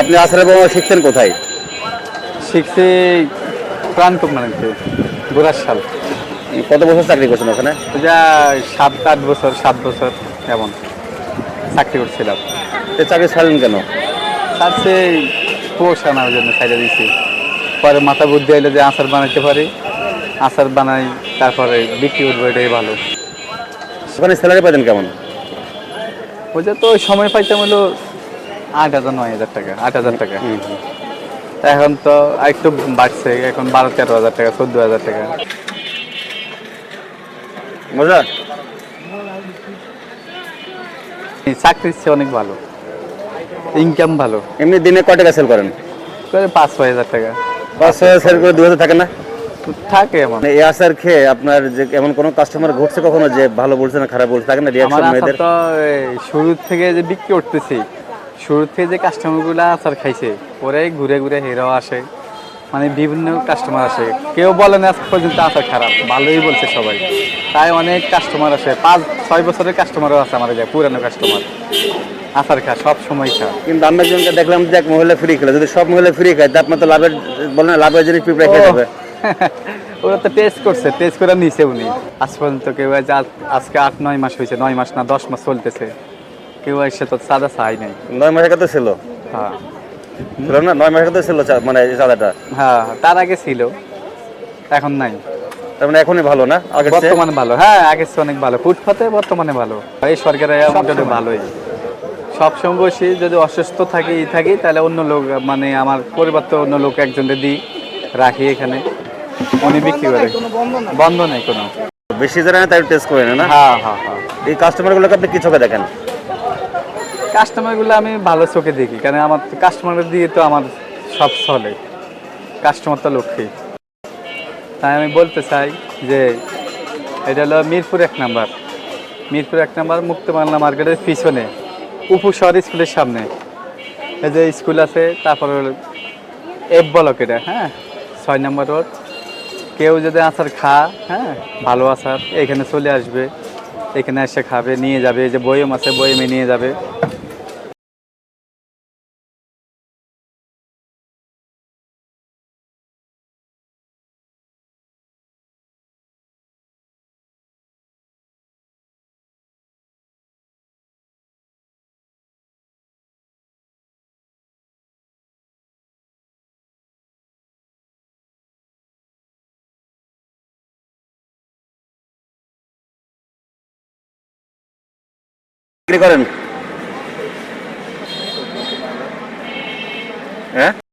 আপনি আসার এবং শিখতেন কোথায়? শিখছি প্রাণ কোম্পানিতে সাল কত বছর চাকরি করছেন ওখানে? যা সাত আট বছর সাত বছর এমন চাকরি করছিলাম। এই চাকরি ছাড়লেন কেন? তার সে পোষা আনার জন্য ছাইড়ে দিয়েছি। পরে মাথা বুদ্ধি এলো যে আচার বানাইতে পারি। আচার বানাই তারপরে বিক্রি করব এটাই ভালো। ওখানে স্যালারি পাইতেন কেমন? ওই যে তো সময় পাইতাম হলো আট হাজার নয় হাজার টাকা আট হাজার টাকা। এখন তো একটু বাড়ছে এখন বারো তেরো হাজার টাকা চোদ্দ হাজার টাকা। মজা? চাকরির চেয়ে অনেক ভালো। ইনকাম ভালো। এমনি দিনে কয় টাকা সেল করেন? করে পাঁচ ছয় হাজার টাকা। পাঁচশো সেল করে দু হাজার থাকে না? থাকে মানে এই আচার খেয়ে আপনার যে এমন কোনো কাস্টমার ঘটছে কখনো যে ভালো বলছে না খারাপ বলছে থাকে না রিয়াকশন মেয়েদের? তো শুরু থেকে যে বিক্রি করতেছি শুরু থেকে যে কাস্টমারগুলো আচার খাইছে পরে ঘুরে ঘুরে হেরাও আসে। মানে বিভিন্ন কাস্টমার আসে। কেউ বলে না আজ পর্যন্ত আচার খারাপ ভালোই বলছে সবাই। তাই অনেক কাস্টমার আসে। পাঁচ ছয় বছরের কাস্টমারও আছে আমার যায় পুরানো কাস্টমার আচার খা সব সময় খা। কিন্তু আমরা একজনকে দেখলাম যে এক মহিলা ফ্রি খেলে যদি সব মহিলা ফ্রি খায় আপনার তো লাভের বলে না, লাভের জিনিস পিঁপড়ে খেয়ে যাবে। ওরা তো টেস্ট করছে টেস্ট করে নিছে উনি। আজ পর্যন্ত কেউ আজ আজকে আট নয় মাস হয়েছে নয় মাস না দশ মাস চলতেছে। কেউ এসে তো সাদা চাই নাই। নয় মাসের কথা ছিল? হ্যাঁ। ছিল না? নয় মাসের কথা ছিল মানে চাঁদাটা? হ্যাঁ তার আগে ছিল। এখন নাই। তার মানে এখনই ভালো না? চেয়ে? বর্তমানে ভালো। হ্যাঁ আগের চেয়ে অনেক ভালো। ফুটপাতে বর্তমানে ভালো। এই সরকারের মোটামুটি ভালোই। সবসময় বসি যদি অসুস্থ থাকি থাকি তাহলে অন্য লোক মানে আমার পরিবার তো অন্য লোক একজনকে দিই রাখি এখানে। উনি বিক্রি করে। বন্ধ নেই? কোনো। বেশি যারা তাই টেস্ট করে না হ্যাঁ হ্যাঁ হ্যাঁ। এই কাস্টমারগুলোকে আপনি কি চোখে দেখেন? কাস্টমারগুলো আমি ভালো চোখে দেখি কারণ আমার কাস্টমার দিয়ে তো আমার সব চলে। কাস্টমার তো লক্ষ্মী। তাই আমি বলতে চাই যে, এটা হলো মিরপুর এক নাম্বার। মিরপুর এক নাম্বার মুক্ত বাংলা মার্কেটের পিছনে উপশহর স্কুলের সামনে। এই যে স্কুল আছে, তারপর এফ ব্লক এটা হ্যাঁ? ছয় নম্বর রোড। কেউ যদি আচার খা হ্যাঁ? ভালো আচার, এখানে চলে আসবে। এখানে এসে খাবে, নিয়ে যাবে। যে বয়ম আছে, বয়মে নিয়ে যাবে। বিক্রি করেন হ্যাঁ